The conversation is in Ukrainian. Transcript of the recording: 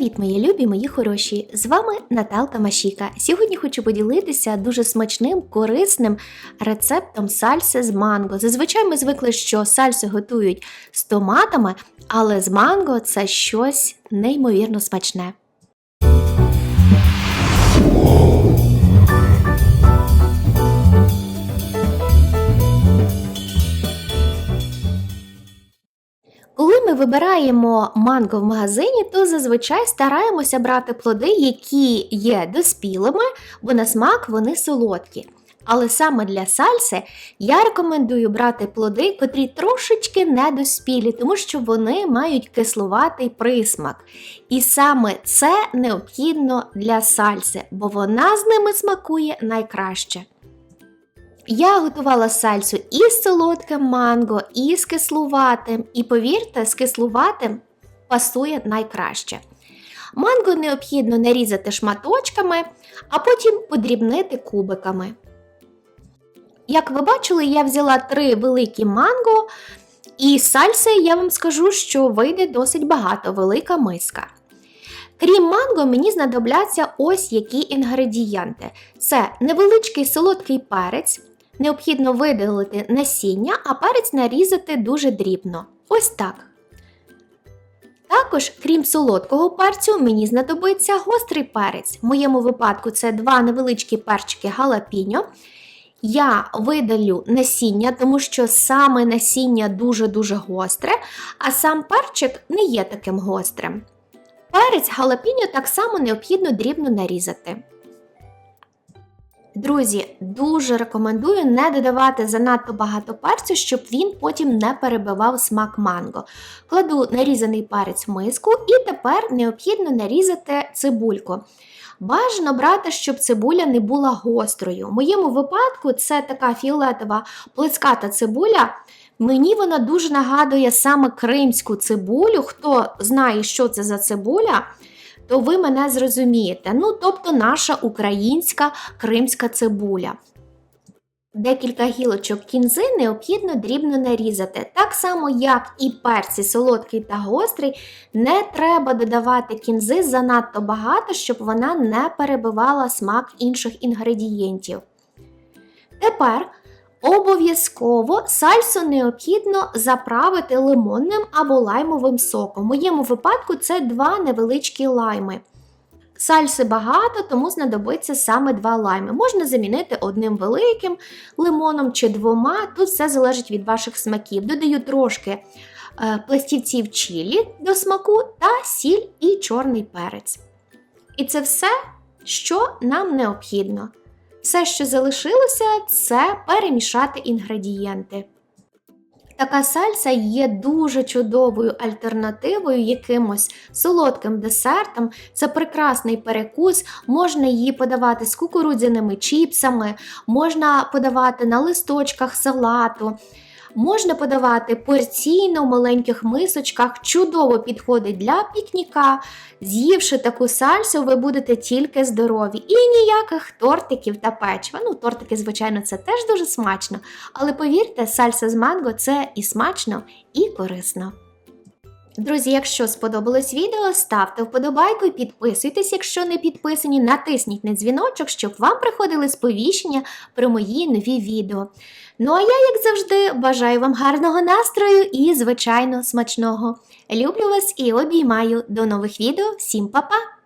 Привіт, мої любі, мої хороші! З вами Наталка Машіка. Сьогодні хочу поділитися дуже смачним, корисним рецептом сальси з манго. Зазвичай ми звикли, що сальси готують з томатами, але з манго це щось неймовірно смачне. Вибираємо манго в магазині, то зазвичай стараємося брати плоди, які є доспілими, бо на смак вони солодкі. Але саме для сальси я рекомендую брати плоди, котрі трошечки недоспілі, тому що вони мають кислуватий присмак. І саме це необхідно для сальси, бо вона з ними смакує найкраще. Я готувала сальсу і з солодким манго, і з кислуватим. І повірте, з кислуватим пасує найкраще. Манго необхідно нарізати шматочками, а потім подрібнити кубиками. Як ви бачили, я взяла три великі манго, і сальси я вам скажу, що вийде досить багато велика миска. Крім манго, мені знадобляться ось які інгредієнти: це невеличкий солодкий перець. Необхідно видалити насіння, а перець нарізати дуже дрібно. Ось так. Також, крім солодкого перцю, мені знадобиться гострий перець. В моєму випадку це два невеличкі перчики галапіньо. Я видалю насіння, тому що саме насіння дуже-дуже гостре, а сам перчик не є таким гострим. Перець галапіньо так само необхідно дрібно нарізати. Друзі, дуже рекомендую не додавати занадто багато перцю, щоб він потім не перебивав смак манго. Кладу нарізаний перець в миску і тепер необхідно нарізати цибульку. Бажано брати, щоб цибуля не була гострою. В моєму випадку це така фіолетова плеската цибуля. Мені вона дуже нагадує саме кримську цибулю. Хто знає, що це за цибуля, то ви мене зрозумієте. Ну, тобто наша українська кримська цибуля. Декілька гілочок кінзи необхідно дрібно нарізати. Так само, як і перці солодкий та гострий, не треба додавати кінзи занадто багато, щоб вона не перебивала смак інших інгредієнтів. Тепер обов'язково сальсу необхідно заправити лимонним або лаймовим соком. В моєму випадку це два невеличкі лайми. Сальси багато, тому знадобиться саме два лайми. Можна замінити одним великим лимоном чи двома, тут все залежить від ваших смаків. Додаю трошки е, пластівців чилі до смаку та сіль і чорний перець. І це все, що нам необхідно. Все, що залишилося, це перемішати інгредієнти. Така сальса є дуже чудовою альтернативою якимось солодким десертам. Це прекрасний перекус, можна її подавати з кукурудзяними чіпсами, можна подавати на листочках салату. Можна подавати порційно в маленьких мисочках, чудово підходить для пікніка. З'ївши таку сальсу, ви будете тільки здорові. І ніяких тортиків та печива. Ну, тортики, звичайно, це теж дуже смачно. Але повірте, сальса з манго це і смачно, і корисно. Друзі, якщо сподобалось відео, ставте вподобайку і підписуйтесь, якщо не підписані, натисніть на дзвіночок, щоб вам приходили сповіщення про мої нові відео. Ну а я, як завжди, бажаю вам гарного настрою і, звичайно, смачного. Люблю вас і обіймаю. До нових відео. Всім па-па!